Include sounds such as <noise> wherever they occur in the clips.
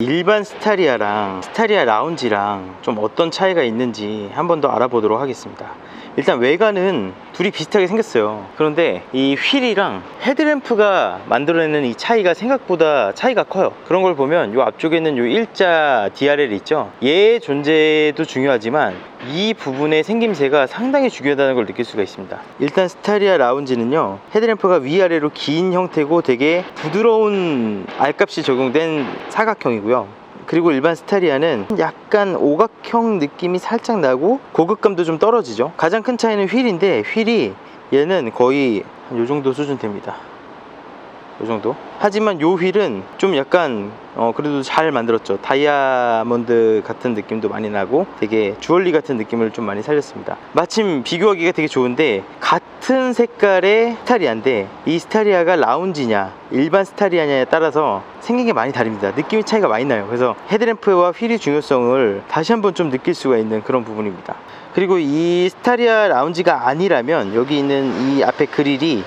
일반 스타리아랑 스타리아 라운지랑 좀 어떤 차이가 있는지 한 번 더 알아보도록 하겠습니다. 일단 외관은 둘이 비슷하게 생겼어요. 그런데 이 휠이랑 헤드램프가 만들어내는 이 차이가 생각보다 차이가 커요. 그런 걸 보면 이 앞쪽에는 이 일자 DRL 있죠. 얘의 존재도 중요하지만 이 부분의 생김새가 상당히 중요하다는 걸 느낄 수가 있습니다. 일단 스타리아 라운지는요. 헤드램프가 위아래로 긴 형태고 되게 부드러운 알값이 적용된 사각형이고요. 그리고 일반 스타리아는 약간 오각형 느낌이 살짝 나고 고급감도 좀 떨어지죠. 가장 큰 차이는 휠인데 휠이 얘는 거의 한 요 정도 수준 됩니다. 요 정도. 하지만 요 휠은 좀 약간 어 그래도 잘 만들었죠. 다이아몬드 같은 느낌도 많이 나고 되게 주얼리 같은 느낌을 좀 많이 살렸습니다. 마침 비교하기가 되게 좋은데 같은 색깔의 스타리아인데 이 스타리아가 라운지냐 일반 스타리아냐에 따라서 생긴 게 많이 다릅니다. 느낌이 차이가 많이 나요. 그래서 헤드램프와 휠의 중요성을 다시 한번 좀 느낄 수가 있는 그런 부분입니다. 그리고 이 스타리아 라운지가 아니라면 여기 있는 이 앞에 그릴이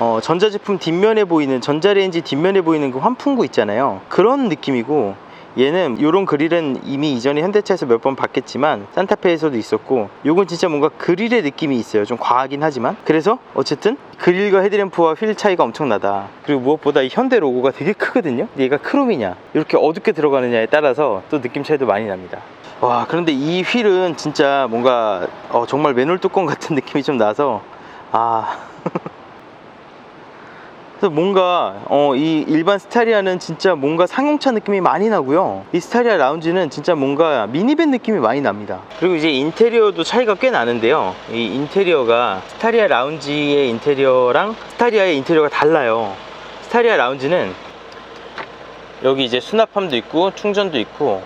어, 전자제품 뒷면에 보이는 전자레인지 뒷면에 보이는 그 환풍구 있잖아요. 그런 느낌이고 얘는 요런 그릴은 이미 이전에 현대차에서 몇 번 봤겠지만 산타페에서도 있었고 요건 진짜 뭔가 그릴의 느낌이 있어요. 좀 과하긴 하지만. 그래서 어쨌든 그릴과 헤드램프와 휠 차이가 엄청나다. 그리고 무엇보다 이 현대 로고가 되게 크거든요? 얘가 크롬이냐? 이렇게 어둡게 들어가느냐에 따라서 또 느낌 차이도 많이 납니다. 와 그런데 이 휠은 진짜 뭔가 어, 정말 맨홀 뚜껑 같은 <laughs> 느낌이 좀 나서 아 <laughs> 그래서 뭔가 어, 이 일반 스타리아는 진짜 뭔가 상용차 느낌이 많이 나고요. 이 스타리아 라운지는 진짜 뭔가 미니밴 느낌이 많이 납니다. 그리고 이제 인테리어도 차이가 꽤 나는데요. 이 인테리어가 스타리아 라운지의 인테리어랑 스타리아의 인테리어가 달라요. 스타리아 라운지는 여기 이제 수납함도 있고 충전도 있고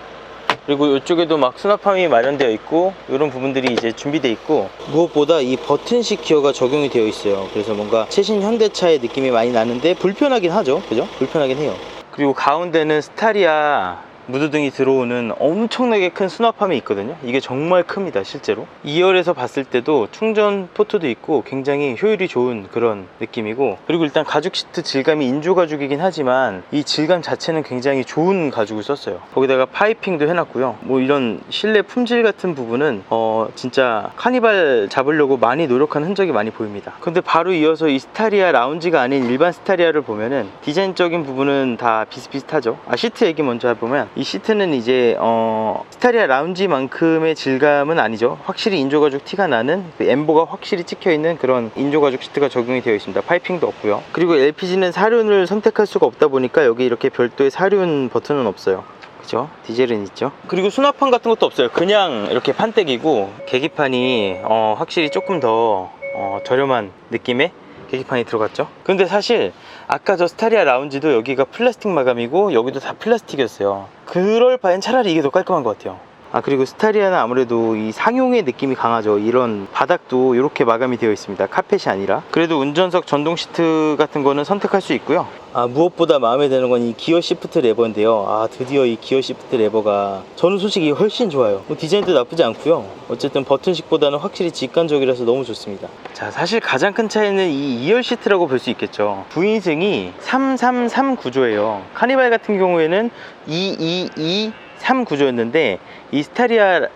그리고 이쪽에도 막 수납함이 마련되어 있고 이런 부분들이 이제 준비되어 있고 무엇보다 이 버튼식 기어가 적용이 되어 있어요. 그래서 뭔가 최신 현대차의 느낌이 많이 나는데 불편하긴 하죠. 그죠? 불편하긴 해요. 그리고 가운데는 스타리아 무드등이 들어오는 엄청나게 큰 수납함이 있거든요. 이게 정말 큽니다 실제로. 2열에서 봤을 때도 충전 포트도 있고 굉장히 효율이 좋은 그런 느낌이고 그리고 일단 가죽 시트 질감이 인조 가죽이긴 하지만 이 질감 자체는 굉장히 좋은 가죽을 썼어요. 거기다가 파이핑도 해놨고요. 뭐 이런 실내 품질 같은 부분은 어 진짜 카니발 잡으려고 많이 노력한 흔적이 많이 보입니다. 근데 바로 이어서 이 스타리아 라운지가 아닌 일반 스타리아를 보면은 디자인적인 부분은 다 비슷비슷하죠. 아 시트 얘기 먼저 해보면 이 시트는 이제 어 스타리아 라운지만큼의 질감은 아니죠 확실히 인조가죽 티가 나는 그 엠보가 확실히 찍혀있는 그런 인조가죽 시트가 적용이 되어 있습니다 파이핑도 없고요 그리고 LPG는 사륜을 선택할 수가 없다 보니까 여기 이렇게 별도의 사륜 버튼은 없어요 그죠? 디젤은 있죠. 그리고 수납판 같은 것도 없어요. 그냥 이렇게 판때기고 계기판이 어, 확실히 조금 더 어, 저렴한 느낌의 계기판이 들어갔죠. 근데 사실 아까 저 스타리아 라운지도 여기가 플라스틱 마감이고 여기도 다 플라스틱이었어요. 그럴 바엔 차라리 이게 더 깔끔한 것 같아요. 아 그리고 스타리아는 아무래도 이 상용의 느낌이 강하죠. 이런 바닥도 이렇게 마감이 되어 있습니다. 카펫이 아니라. 그래도 운전석 전동 시트 같은 거는 선택할 수 있고요. 아 무엇보다 마음에 드는 건 이 기어 시프트 레버인데요. 아 드디어 이 기어 시프트 레버가 저는 솔직히 훨씬 좋아요. 뭐 디자인도 나쁘지 않고요. 어쨌든 버튼식보다는 확실히 직관적이라서 너무 좋습니다. 자 사실 가장 큰 차이는 이 2열 시트라고 볼 수 있겠죠. 부인승이 333 구조예요. 카니발 같은 경우에는 222 3 구조였는데 이 스타리아의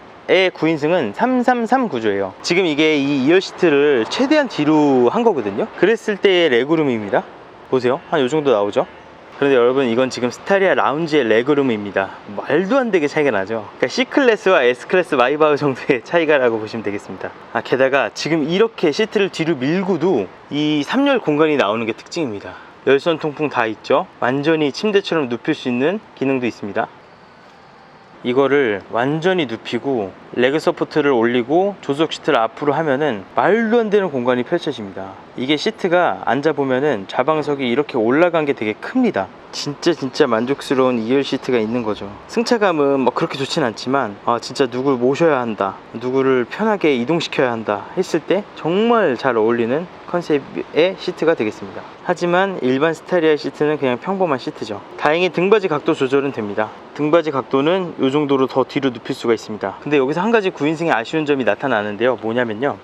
9인승은 333 구조예요. 지금 이게 이 2열 시트를 최대한 뒤로 한 거거든요. 그랬을 때의 레그룸입니다. 보세요. 한 요 정도 나오죠? 그런데 여러분 이건 지금 스타리아 라운지의 레그룸입니다. 말도 안 되게 차이가 나죠? 그러니까 C클래스와 S클래스 마이바흐 정도의 <laughs> 차이가 라고 보시면 되겠습니다. 아 게다가 지금 이렇게 시트를 뒤로 밀고도 이 3열 공간이 나오는 게 특징입니다. 열선 통풍 다 있죠? 완전히 침대처럼 눕힐 수 있는 기능도 있습니다 이거를 완전히 눕히고 레그 서포트를 올리고 조수석 시트를 앞으로 하면은 말도 안 되는 공간이 펼쳐집니다. 이게 시트가 앉아보면은 좌방석이 이렇게 올라간 게 되게 큽니다. 진짜 진짜 만족스러운 2열 시트가 있는 거죠. 승차감은 뭐 그렇게 좋진 않지만 아 진짜 누굴 모셔야 한다. 누구를 편하게 이동시켜야 한다 했을 때 정말 잘 어울리는 컨셉의 시트가 되겠습니다. 하지만 일반 스타리아 시트는 그냥 평범한 시트죠. 다행히 등받이 각도 조절은 됩니다. 등받이 각도는 이 정도로 더 뒤로 눕힐 수가 있습니다. 근데 여기서 한 가지 9인승의 아쉬운 점이 나타나는데요. 뭐냐면요.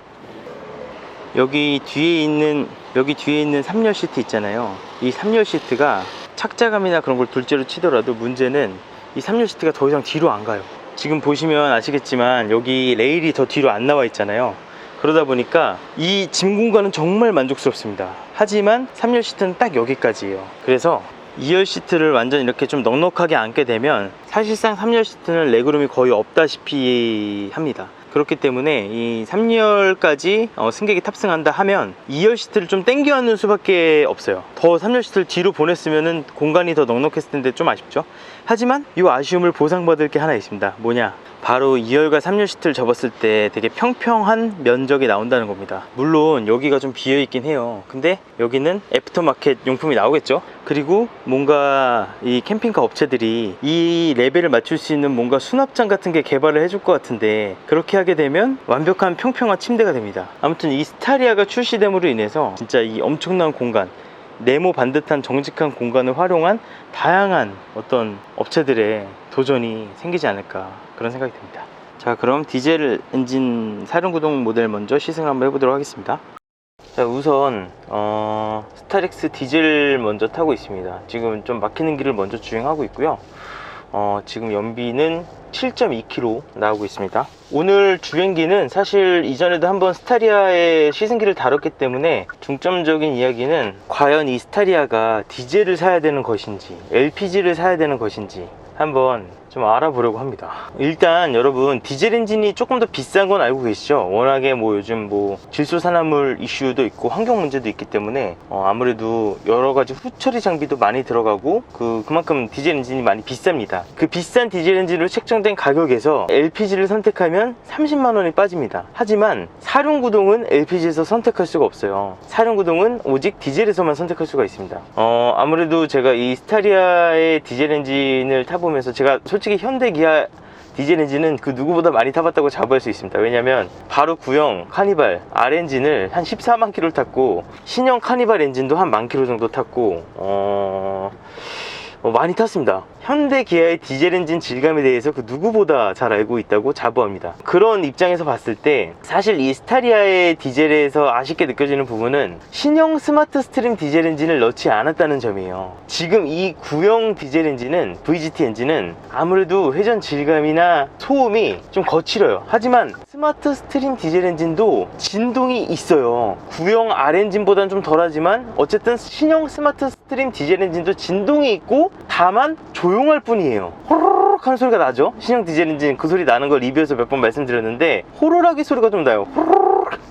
여기 뒤에 있는 여기 뒤에 있는 3열 시트 있잖아요. 이 3열 시트가 착자감이나 그런 걸 둘째로 치더라도 문제는 이 3열 시트가 더 이상 뒤로 안 가요. 지금 보시면 아시겠지만 여기 레일이 더 뒤로 안 나와 있잖아요. 그러다 보니까 이 짐 공간은 정말 만족스럽습니다. 하지만 3열 시트는 딱 여기까지예요. 그래서 2열 시트를 완전 이렇게 좀 넉넉하게 앉게 되면 사실상 3열 시트는 레그룸이 거의 없다시피 합니다. 그렇기 때문에 이 3열까지 어, 승객이 탑승한다 하면 2열 시트를 좀 땡겨 앉는 수밖에 없어요. 더 3열 시트를 뒤로 보냈으면 공간이 더 넉넉했을 텐데 좀 아쉽죠. 하지만 이 아쉬움을 보상받을 게 하나 있습니다. 뭐냐? 바로 2열과 3열 시트를 접었을 때 되게 평평한 면적이 나온다는 겁니다. 물론 여기가 좀 비어 있긴 해요. 근데 여기는 애프터마켓 용품이 나오겠죠? 그리고 뭔가 이 캠핑카 업체들이 이 레벨을 맞출 수 있는 뭔가 수납장 같은 게 개발을 해줄 것 같은데 그렇게 하게 되면 완벽한 평평한 침대가 됩니다. 아무튼 이 스타리아가 출시됨으로 인해서 진짜 이 엄청난 공간 네모 반듯한 정직한 공간을 활용한 다양한 어떤 업체들의 도전이 생기지 않을까 그런 생각이 듭니다. 자 그럼 디젤 엔진 사륜구동 모델 먼저 시승 한번 해보도록 하겠습니다. 자 우선 어, 스타렉스 디젤 먼저 타고 있습니다. 지금 좀 막히는 길을 먼저 주행하고 있고요. 어, 지금 연비는 7.2km 나오고 있습니다. 오늘 주행기는 사실 이전에도 한번 스타리아의 시승기를 다뤘기 때문에 중점적인 이야기는 과연 이 스타리아가 디젤을 사야 되는 것인지 LPG를 사야 되는 것인지 한번 좀 알아보려고 합니다. 일단 여러분 디젤 엔진이 조금 더 비싼 건 알고 계시죠? 워낙에 뭐 요즘 뭐 질소산화물 이슈도 있고 환경 문제도 있기 때문에 어, 아무래도 여러 가지 후처리 장비도 많이 들어가고 그 그만큼 디젤 엔진이 많이 비쌉니다. 그 비싼 디젤 엔진으로 책정된 가격에서 LPG를 선택하면 30만 원이 빠집니다. 하지만 사륜구동은 LPG에서 선택할 수가 없어요. 사륜구동은 오직 디젤에서만 선택할 수가 있습니다. 어, 아무래도 제가 이 스타리아의 디젤 엔진을 타보면서 제가 솔직히 현대 기아 디젤 엔진은 그 누구보다 많이 타봤다고 자부할 수 있습니다. 왜냐면 바로 구형 카니발 R 엔진을 한 14만 킬로를 탔고 신형 카니발 엔진도 한 만 킬로 정도 탔고 어... 어, 많이 탔습니다. 현대 기아의 디젤 엔진 질감에 대해서 그 누구보다 잘 알고 있다고 자부합니다. 그런 입장에서 봤을 때 사실 이 스타리아의 디젤에서 아쉽게 느껴지는 부분은 신형 스마트 스트림 디젤 엔진을 넣지 않았다는 점이에요. 지금 이 구형 디젤 엔진은 VGT 엔진은 아무래도 회전 질감이나 소음이 좀 거칠어요. 하지만 스마트 스트림 디젤 엔진도 진동이 있어요. 구형 R 엔진보다는 좀 덜하지만 어쨌든 신형 스마트 스트림 디젤 엔진도 진동이 있고 다만 조 용할 뿐이에요. 호로록 하는 소리가 나죠? 신형 디젤 엔진 그 소리 나는 걸 리뷰에서 몇 번 말씀드렸는데 호루라기 소리가 좀 나요.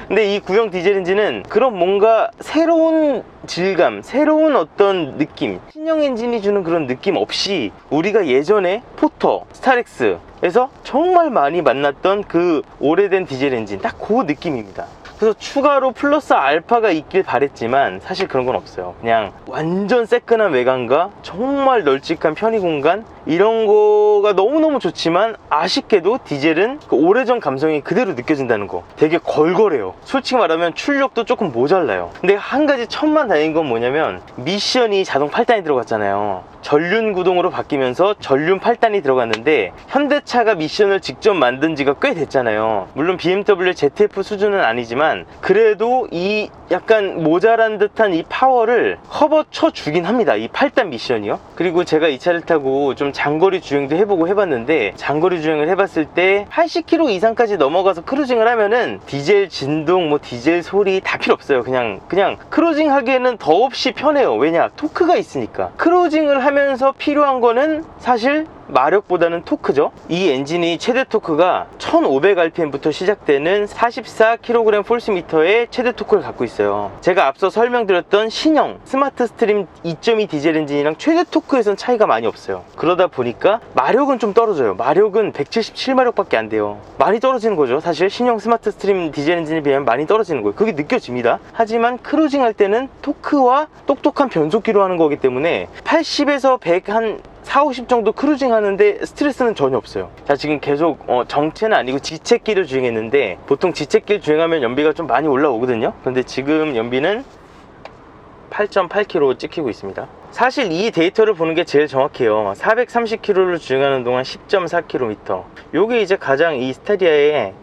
근데 이 구형 디젤 엔진은 그런 뭔가 새로운 질감, 새로운 어떤 느낌, 신형 엔진이 주는 그런 느낌 없이 우리가 예전에 포터, 스타렉스에서 정말 많이 만났던 그 오래된 디젤 엔진 딱 그 느낌입니다. 그래서 추가로 플러스 알파가 있길 바랬지만 사실 그런 건 없어요. 그냥 완전 새끈한 외관과 정말 널찍한 편의 공간 이런 거가 너무너무 좋지만 아쉽게도 디젤은 그 오래전 감성이 그대로 느껴진다는 거 되게 걸걸해요. 솔직히 말하면 출력도 조금 모자라요. 근데 한 가지 천만 다행인 건 뭐냐면 미션이 자동 8단이 들어갔잖아요. 전륜 구동으로 바뀌면서 전륜 8단이 들어갔는데 현대차가 미션을 직접 만든 지가 꽤 됐잖아요. 물론 BMW ZF 수준은 아니지만 그래도 이 약간 모자란 듯한 이 파워를 커버 쳐 주긴 합니다. 이 8단 미션이요. 그리고 제가 이 차를 타고 좀 장거리 주행도 해보고 해봤는데 장거리 주행을 해봤을 때 80km 이상까지 넘어가서 크루징을 하면은 디젤 진동, 뭐 디젤 소리 다 필요 없어요. 그냥 그냥 크루징 하기에는 더없이 편해요. 왜냐 토크가 있으니까. 크루징을 하면서 필요한 거는 사실 마력보다는 토크죠. 이 엔진이 최대 토크가 1500rpm부터 시작되는 44kg 폴스미터의 최대 토크를 갖고 있어요. 제가 앞서 설명드렸던 신형 스마트 스트림 2.2 디젤 엔진이랑 최대 토크에선 차이가 많이 없어요. 그러다 보니까 마력은 좀 떨어져요. 마력은 177마력밖에 안 돼요. 많이 떨어지는 거죠. 사실 신형 스마트 스트림 디젤 엔진에 비하면 많이 떨어지는 거예요. 그게 느껴집니다. 하지만 크루징 할 때는 토크와 똑똑한 변속기로 하는 거기 때문에 80에서 100 한 4, 50 정도 크루징 하는데 스트레스는 전혀 없어요. 자, 지금 계속 어, 정체는 아니고 지책길을 주행했는데 보통 지책길 주행하면 연비가 좀 많이 올라오거든요. 근데 지금 연비는 8.8km 찍히고 있습니다. 사실 이 데이터를 보는 게 제일 정확해요. 430km를 주행하는 동안 10.4km. 요게 이제 가장 이 스타디아의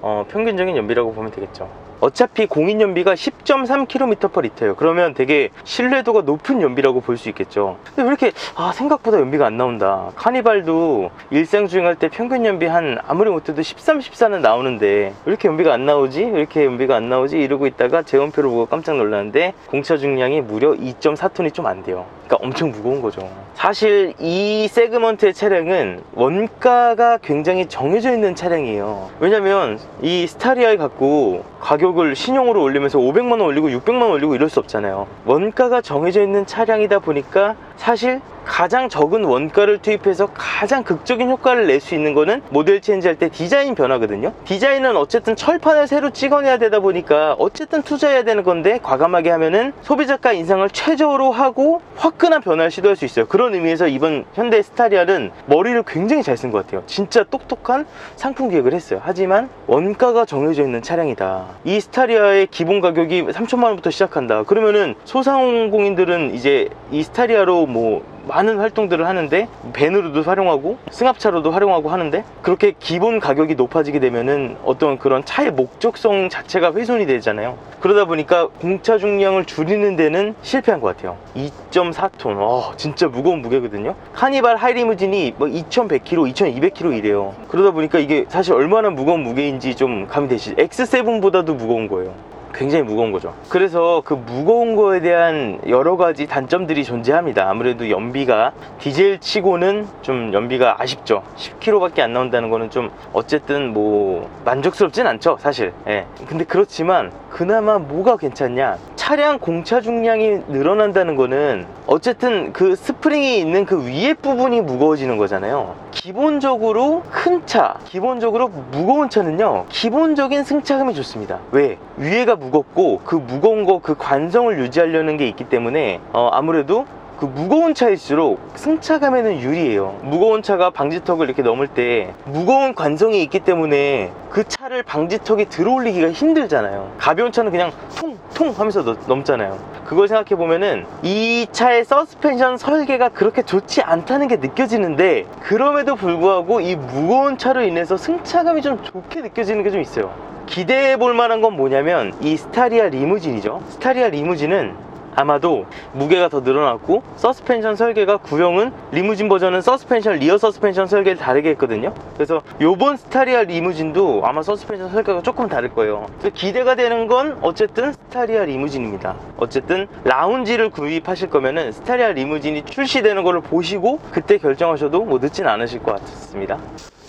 어, 평균적인 연비라고 보면 되겠죠. 어차피 공인 연비가 10.3km/L예요. 그러면 되게 신뢰도가 높은 연비라고 볼 수 있겠죠. 근데 왜 이렇게 아 생각보다 연비가 안 나온다. 카니발도 일상 주행할 때 평균 연비 한 아무리 못해도 13, 14는 나오는데 왜 이렇게 연비가 안 나오지? 왜 이렇게 연비가 안 나오지? 이러고 있다가 제원표를 보고 깜짝 놀랐는데 공차 중량이 무려 2.4톤이 좀 안 돼요. 그러니까 엄청 무거운 거죠. 사실 이 세그먼트의 차량은 원가가 굉장히 정해져 있는 차량이에요. 왜냐면 이 스타리아를 갖고 가격을 신용으로 올리면서 500만 원 올리고 600만 원 올리고 이럴 수 없잖아요. 원가가 정해져 있는 차량이다 보니까 사실 가장 적은 원가를 투입해서 가장 극적인 효과를 낼 수 있는 거는 모델 체인지 할 때 디자인 변화거든요. 디자인은 어쨌든 철판을 새로 찍어내야 되다 보니까 어쨌든 투자해야 되는 건데 과감하게 하면은 소비자가 인상을 최저로 하고 화끈한 변화를 시도할 수 있어요. 그런 의미에서 이번 현대 스타리아는 머리를 굉장히 잘 쓴 것 같아요. 진짜 똑똑한 상품 기획을 했어요. 하지만 원가가 정해져 있는 차량이다. 이 스타리아의 기본 가격이 3천만 원부터 시작한다. 그러면은 소상공인들은 이제 이 스타리아로 뭐 많은 활동들을 하는데 밴으로도 활용하고 승합차로도 활용하고 하는데 그렇게 기본 가격이 높아지게 되면은 어떤 그런 차의 목적성 자체가 훼손이 되잖아요. 그러다 보니까 공차 중량을 줄이는 데는 실패한 것 같아요. 2.4톤. 와 진짜 무거운 무게거든요. 카니발 하이리무진이 뭐 2100kg 2200kg 이래요. 그러다 보니까 이게 사실 얼마나 무거운 무게인지 좀 감이 되시죠? X7보다도 무거운 거예요 굉장히 무거운 거죠. 그래서 그 무거운 거에 대한 여러 가지 단점들이 존재합니다. 아무래도 연비가 디젤 치고는 좀 연비가 아쉽죠. 10km밖에 안 나온다는 거는 좀 어쨌든 뭐 만족스럽진 않죠, 사실. 예. 근데 그렇지만 그나마 뭐가 괜찮냐? 차량 공차 중량이 늘어난다는 거는 어쨌든 그 스프링이 있는 그 위에 부분이 무거워지는 거잖아요. 기본적으로 큰 차, 기본적으로 무거운 차는요, 기본적인 승차감이 좋습니다. 왜? 위에가 무겁고 그 무거운 거 그 관성을 유지하려는 게 있기 때문에 어, 아무래도 그 무거운 차일수록 승차감에는 유리해요. 무거운 차가 방지턱을 이렇게 넘을 때 무거운 관성이 있기 때문에 그 차를 방지턱에 들어올리기가 힘들잖아요. 가벼운 차는 그냥 통통 하면서 넘- 넘잖아요. 그걸 생각해 보면은 이 차의 서스펜션 설계가 그렇게 좋지 않다는 게 느껴지는데 그럼에도 불구하고 이 무거운 차로 인해서 승차감이 좀 좋게 느껴지는 게 좀 있어요. 기대해 볼 만한 건 뭐냐면 이 스타리아 리무진이죠. 스타리아 리무진은 아마도 무게가 더 늘어났고 서스펜션 설계가 구형은 리무진 버전은 서스펜션 리어 서스펜션 설계를 다르게 했거든요. 그래서 요번 스타리아 리무진도 아마 서스펜션 설계가 조금 다를 거예요. 기대가 되는 건 어쨌든 스타리아 리무진입니다. 어쨌든 라운지를 구입하실 거면은 스타리아 리무진이 출시되는 거를 보시고 그때 결정하셔도 뭐 늦진 않으실 것 같습니다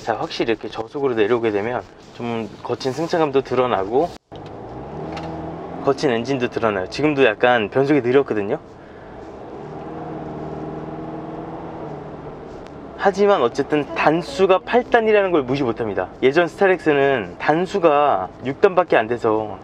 자 확실히 이렇게 저속으로 내려오게 되면 좀 거친 승차감도 드러나고 거친 엔진도 드러나요. 지금도 약간 변속이 느렸거든요. 하지만 어쨌든 단수가 8단이라는 걸 무시 못합니다. 예전 스타렉스는 단수가 6단밖에 안 돼서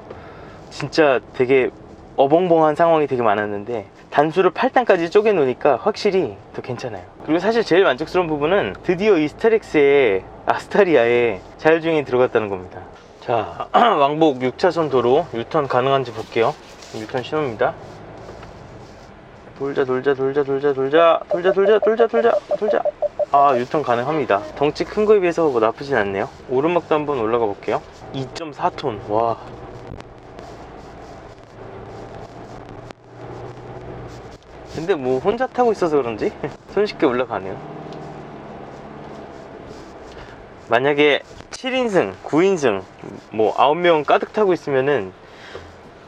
진짜 되게 어벙벙한 상황이 되게 많았는데 단수를 8단까지 쪼개 놓으니까 확실히 더 괜찮아요. 그리고 사실 제일 만족스러운 부분은 드디어 이 스타렉스의 아스타리아에 자율주행이 들어갔다는 겁니다. 자, <clears throat> 왕복 6차선 도로 유턴 가능한지 볼게요. 유턴 신호입니다. 돌자, 돌자, 돌자, 돌자, 돌자, 돌자, 돌자, 돌자, 돌자, 돌자. 아, 유턴 가능합니다. 덩치 큰 거에 비해서 뭐 나쁘진 않네요. 오르막도 한번 올라가 볼게요. 2.4톤. 와. 근데 뭐 혼자 타고 있어서 그런지 <laughs> 손쉽게 올라가네요. 만약에 7인승, 9인승, 뭐 9명 가득 타고 있으면은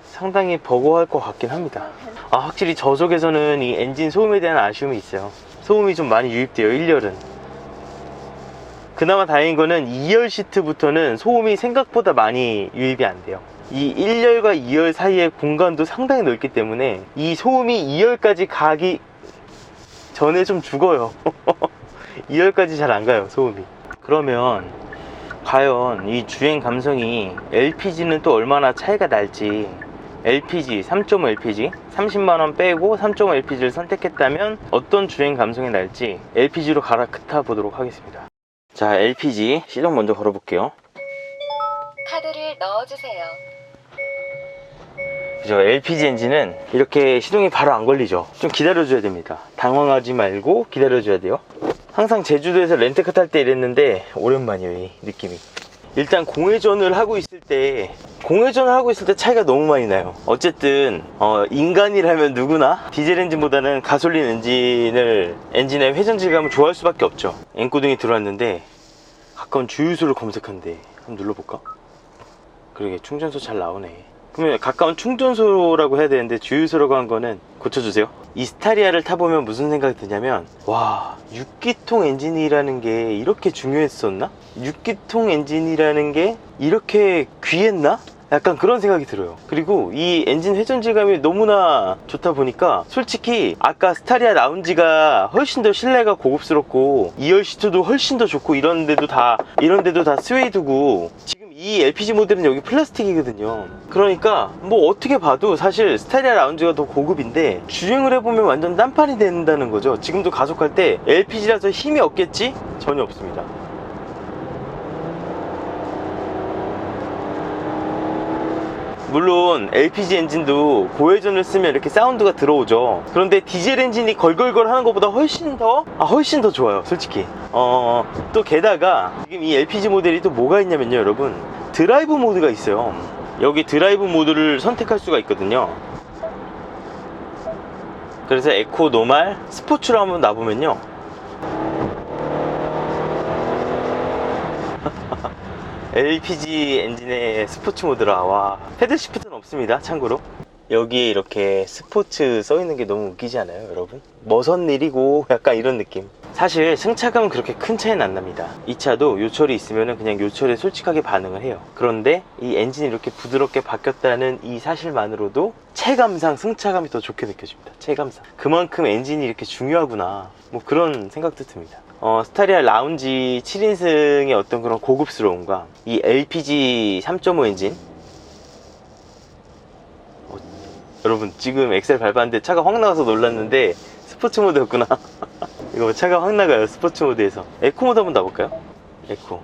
상당히 버거워할 것 같긴 합니다. 아, 확실히 저속에서는 이 엔진 소음에 대한 아쉬움이 있어요. 소음이 좀 많이 유입돼요, 1열은. 그나마 다행인 거는 2열 시트부터는 소음이 생각보다 많이 유입이 안 돼요. 이 1열과 2열 사이의 공간도 상당히 넓기 때문에 이 소음이 2열까지 가기 전에 좀 죽어요. <laughs> 2열까지 잘 안 가요, 소음이. 그러면 과연 이 주행 감성이 LPG는 또 얼마나 차이가 날지 LPG, 3.5 LPG 30만원 빼고 3.5 LPG를 선택했다면 어떤 주행 감성이 날지 LPG로 갈아타 보도록 하겠습니다. 자 LPG 시동 먼저 걸어볼게요. 카드를 넣어주세요. 그죠? LPG 엔진은 이렇게 시동이 바로 안 걸리죠. 좀 기다려줘야 됩니다. 당황하지 말고 기다려줘야 돼요 항상 제주도에서 렌트카 탈 때 이랬는데 오랜만이에요 이 느낌이. 일단 공회전을 하고 있을 때 공회전을 하고 있을 때 차이가 너무 많이 나요. 어쨌든 어, 인간이라면 누구나 디젤 엔진보다는 가솔린 엔진을 엔진의 회전 질감을 좋아할 수밖에 없죠. 엔코딩이 들어왔는데 가까운 주유소를 검색한대 한번 눌러볼까? 그러게 충전소 잘 나오네 그러면 가까운 충전소라고 해야 되는데 주유소라고 한 거는 고쳐주세요 이 스타리아를 타보면 무슨 생각이 드냐면 와 6기통 엔진이라는 게 이렇게 중요했었나? 6기통 엔진이라는 게 이렇게 귀했나? 약간 그런 생각이 들어요 그리고 이 엔진 회전 질감이 너무나 좋다 보니까 솔직히 아까 스타리아 라운지가 훨씬 더 실내가 고급스럽고 2열 시트도 훨씬 더 좋고 이런 데도 다 이런 데도 다 스웨이드고 지금 이 LPG 모델은 여기 플라스틱이거든요. 그러니까 뭐 어떻게 봐도 사실 스타리아 라운지가 더 고급인데 주행을 해보면 완전 딴판이 된다는 거죠. 지금도 가속할 때 LPG라서 힘이 없겠지? 전혀 없습니다 물론 LPG 엔진도 고회전을 쓰면 이렇게 사운드가 들어오죠. 그런데 디젤 엔진이 걸걸걸 하는 것보다 훨씬 더 아, 훨씬 더 좋아요 솔직히. 어, 또 게다가 지금 이 LPG 모델이 또 뭐가 있냐면요 여러분. 드라이브 모드가 있어요. 여기 드라이브 모드를 선택할 수가 있거든요. 그래서 에코, 노말, 스포츠로 한번 놔보면요 LPG 엔진의 스포츠 모드라. 와 패들 시프트는 없습니다 참고로. 여기에 이렇게 스포츠 써 있는 게 너무 웃기지 않아요 여러분? 머선 일이고 <laughs> 약간 이런 느낌. 사실 승차감은 그렇게 큰 차이는 안 납니다. 이 차도 요철이 있으면 그냥 요철에 솔직하게 반응을 해요. 그런데 이 엔진이 이렇게 부드럽게 바뀌었다는 이 사실만으로도 체감상 승차감이 더 좋게 느껴집니다. 체감상. 그만큼 엔진이 이렇게 중요하구나. 뭐 그런 생각도 듭니다 어, 스타리아 라운지 7인승의 어떤 그런 고급스러움과 이 LPG 3.5 엔진. 어, 여러분 지금 엑셀 밟았는데 차가 확 나가서 놀랐는데 스포츠 모드였구나. <laughs> 이거 차가 확 나가요 스포츠 모드에서. 에코 모드 한번 놔볼까요? 에코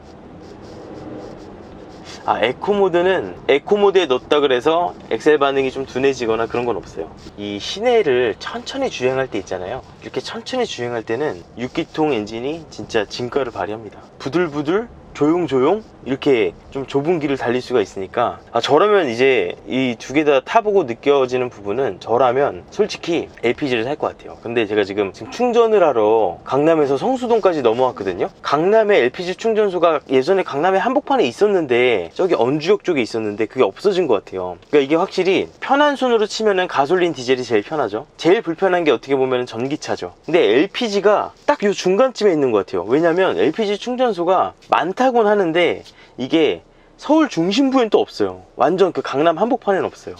아 에코 모드는 에코 모드에 넣었다 그래서 엑셀 반응이 좀 둔해지거나 그런 건 없어요. 이 시내를 천천히 주행할 때 있잖아요. 이렇게 천천히 주행할 때는 6기통 엔진이 진짜 진가를 발휘합니다. 부들부들 조용조용? 이렇게 좀 좁은 길을 달릴 수가 있으니까. 아 저라면 이제 이 두 개 다 타보고 느껴지는 부분은 저라면 솔직히 LPG를 살 것 같아요. 근데 제가 지금 지금 충전을 하러 강남에서 성수동까지 넘어왔거든요. 강남에 LPG 충전소가 예전에 강남에 한복판에 있었는데 저기 언주역 쪽에 있었는데 그게 없어진 것 같아요. 그러니까 이게 확실히 편한 손으로 치면은 가솔린 디젤이 제일 편하죠. 제일 불편한 게 어떻게 보면 전기차죠. 근데 LPG가 딱 요 중간쯤에 있는 것 같아요. 왜냐면 LPG 충전소가 많다 곤 하는데 이게 서울 중심부엔 또 없어요 완전 그 강남 한복판에는 없어요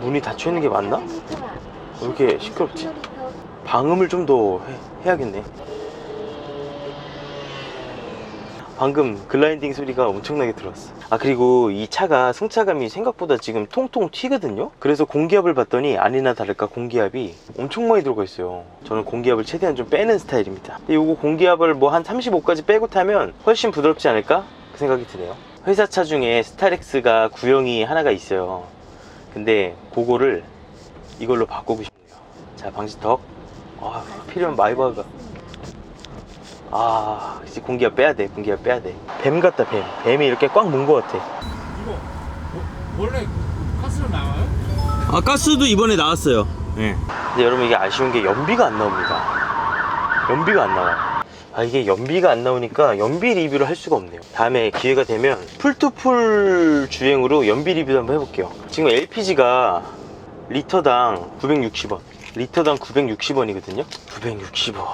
문이 닫혀 있는 게 맞나? 왜 이렇게 시끄럽지? 방음을 좀 더 해야겠네 방금 글라인딩 소리가 엄청나게 들었어. 아 그리고 이 차가 승차감이 생각보다 지금 통통 튀거든요? 그래서 공기압을 봤더니 아니나 다를까 공기압이 엄청 많이 들어가 있어요. 저는 공기압을 최대한 좀 빼는 스타일입니다. 근데 요거 공기압을 뭐 한 35까지 빼고 타면 훨씬 부드럽지 않을까? 그 생각이 드네요. 회사 차 중에 스타렉스가 구형이 하나가 있어요. 근데 그거를 이걸로 바꾸고 싶네요. 자 방지턱. 아 필요한 마이바가 아 이제 공기압 빼야 돼 공기압 빼야 돼뱀 같다 뱀. 뱀이 이렇게 꽉 문 것 같아. 이거 뭐, 원래 가스로 나와요? 아 가스도 이번에 나왔어요. 네. 근데 여러분 이게 아쉬운 게 연비가 안 나옵니다. 연비가 안 나와. 아 이게 연비가 안 나오니까 연비 리뷰를 할 수가 없네요. 다음에 기회가 되면 풀투풀 주행으로 연비 리뷰도 한번 해볼게요. 지금 LPG가 리터당 960원. 리터당 960원이거든요? 960원.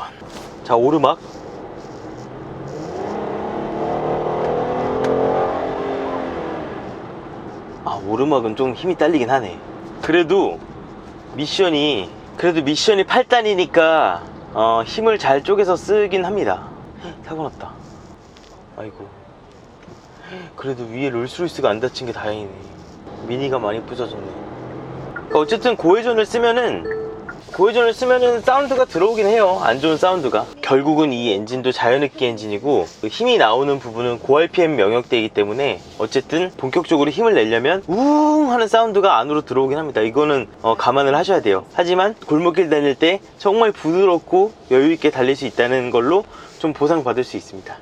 자 오르막 오르막은 좀 힘이 딸리긴 하네. 그래도 미션이 그래도 미션이 8단이니까 어, 힘을 잘 쪼개서 쓰긴 합니다. 헉, 사고 났다. 아이고. 그래도 위에 롤스로이스가 안 다친 게 다행이네. 미니가 많이 부서졌네. 어쨌든 고회전을 쓰면은 고회전을 쓰면은 사운드가 들어오긴 해요. 안 좋은 사운드가. 결국은 이 엔진도 자연흡기 엔진이고 그 힘이 나오는 부분은 고RPM 명역대이기 때문에 어쨌든 본격적으로 힘을 내려면 우웅 하는 사운드가 안으로 들어오긴 합니다. 이거는 어, 감안을 하셔야 돼요. 하지만 골목길 다닐 때 정말 부드럽고 여유있게 달릴 수 있다는 걸로 좀 보상받을 수 있습니다.